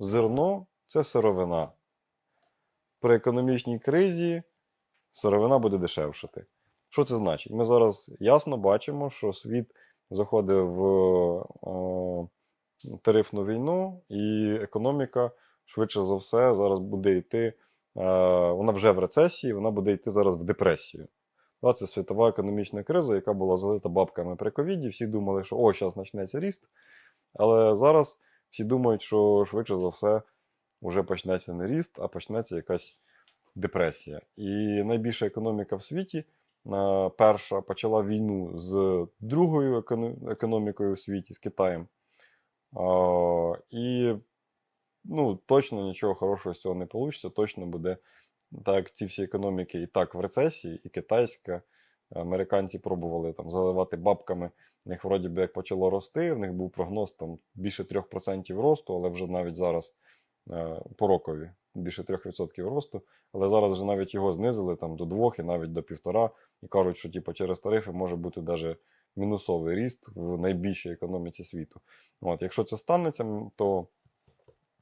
зерно це сировина. При економічній кризі сировина буде дешевшати. Що це значить? Ми зараз ясно бачимо, що світ заходить в е, тарифну війну, і економіка швидше за все зараз буде йти. е, Вона вже в рецесії, вона буде йти зараз в депресію. Це світова економічна криза, яка була залита бабками при ковіді. Всі думали, що о, зараз почнеться ріст. Але зараз всі думають, що швидше за все вже почнеться не ріст, а почнеться якась депресія. І найбільша економіка в світі, е, перша, почала війну з другою економікою в світі, з Китаєм. І ну, точно нічого хорошого з цього не вийде. Точно буде так, ці всі економіки і так в рецесії, і китайська. Американці пробували там заливати бабками. В них вроді би як почало рости, в них був прогноз там більше 3% росту, але вже навіть зараз е, по рокові більше 3% росту. Але зараз вже навіть його знизили там до 2 і навіть до 1,5. І кажуть, що типу, через тарифи може бути навіть мінусовий ріст в найбільшій економіці світу. От, якщо це станеться, то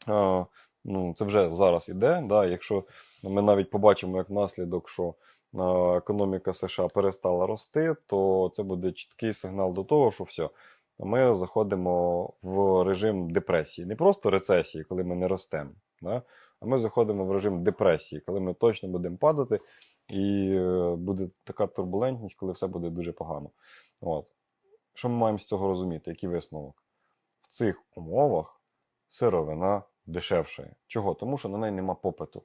е, ну, це вже зараз іде. Да? Якщо ми навіть побачимо як наслідок, що економіка США перестала рости, то це буде чіткий сигнал до того, що все, ми заходимо в режим депресії. Не просто рецесії, коли ми не ростемо, да? а ми заходимо в режим депресії, коли ми точно будемо падати, і е, буде така турбулентність, коли все буде дуже погано. От. Що ми маємо з цього розуміти? Який висновок? В цих умовах сировина дешевшає. Чого? Тому що на неї нема попиту.